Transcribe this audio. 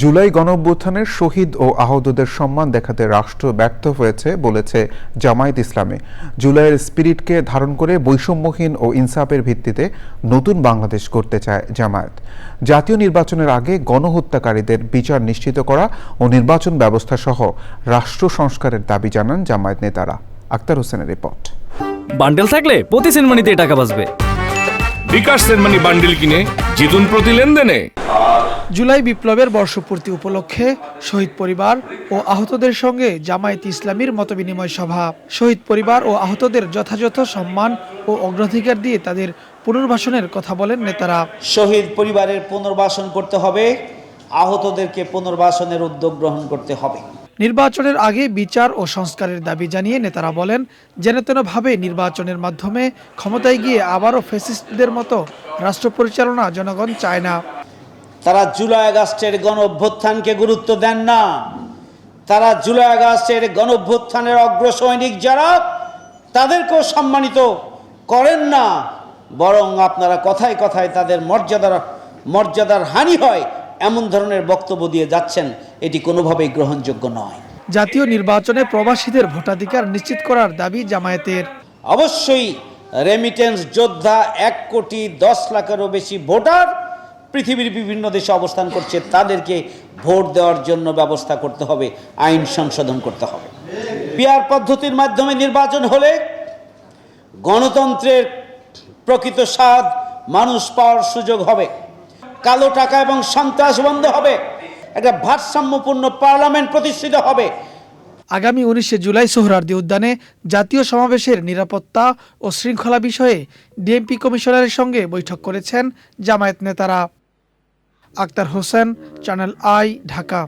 জুলাই গণঅভ্যুত্থানের শহীদ ও আহতদের সম্মান দেখাতে রাষ্ট্র ব্যর্থ হয়েছে বলেছে জামায়াত ইসলামে। জুলাইয়ের স্পিরিটকে ধারণ করে বৈষম্যহীন ও ইনসাফের ভিত্তিতে নতুন বাংলাদেশ করতে চায় জামায়াত। জাতীয় নির্বাচনের আগে গণহত্যাকারীদের বিচার নিশ্চিত করা ও নির্বাচন ব্যবস্থা সহ রাষ্ট্র সংস্কারের দাবি জানান জামায়াত নেতারা। আক্তার হোসেনের রিপোর্ট। বান্ডেল থাকলে প্রতি সেনমানিতে টাকা বাঁচবে। বিকাশ সেনমানি বান্ডিল কিনে জিতুন প্রতি লেনদেনে। জুলাই বিপ্লবের বর্ষপূর্তি উপলক্ষে শহীদ পরিবার ও আহতদের সঙ্গে জামায়াত ইসলামীর মতবিনিময় সভা। শহীদ পরিবার ও আহতদের যথাযথ সম্মান ও অগ্রাধিকার দিয়ে তাদের পুনর্বাসনের কথা বলেন নেতারা। শহীদ পরিবারের পুনর্বাসন করতে হবে আহতদেরকে পুনর্বাসনের উদ্যোগ গ্রহণ করতে হবে। নির্বাচনের আগে বিচার ও সংস্কারের দাবি জানিয়ে নেতারা বলেন যেন তেনভাবে নির্বাচনের মাধ্যমে ক্ষমতায় গিয়ে আবারও ফ্যাসিস্টদের মতো রাষ্ট্র পরিচালনা জনগণ চায় না। তারা জুলাই আগস্টের গণ অভ্যুত্থানকে গুরুত্ব দেন না। তারা জুলাই আগস্টের গণ অভ্যুত্থানের অগ্রসৈনিক যারা তাদেরকেও সম্মানিত করেন না। বরং আপনারা কথায় কথায় তাদের মর্যাদার মর্যাদার হানি হয় এমন ধরনের বক্তব্য দিয়ে যাচ্ছেন। এটি কোনোভাবেই গ্রহণযোগ্য নয়। জাতীয় নির্বাচনে প্রবাসীদের ভোটাধিকার নিশ্চিত করার দাবি জামায়াতের। অবশ্যই রেমিটেন্স যোদ্ধা এক কোটি দশ লাখেরও বেশি ভোটার পৃথিবীর বিভিন্ন দেশে অবস্থান করছে, তাদেরকে ভোট দেওয়ার জন্য ব্যবস্থা করতে হবে, আইন সংশোধন করতে হবে। পিয়ার পদ্ধতির মাধ্যমে নির্বাচন হলে গণতন্ত্রের প্রকৃত স্বাদ, মানুষ পাওয়ার সুযোগ হবে। কালো টাকা এবং সন্ত্রাস বন্ধ হবে। একটা ভারসাম্যপূর্ণ পার্লামেন্ট প্রতিষ্ঠিত হবে। আগামী উনিশে জুলাই সোহরার্দি উদ্যানে জাতীয় সমাবেশের নিরাপত্তা ও শৃঙ্খলা বিষয়ে ডিএমপি কমিশনারের সঙ্গে বৈঠক করেছেন জামায়াত নেতারা। Akhtar Hossain Channel I Dhaka.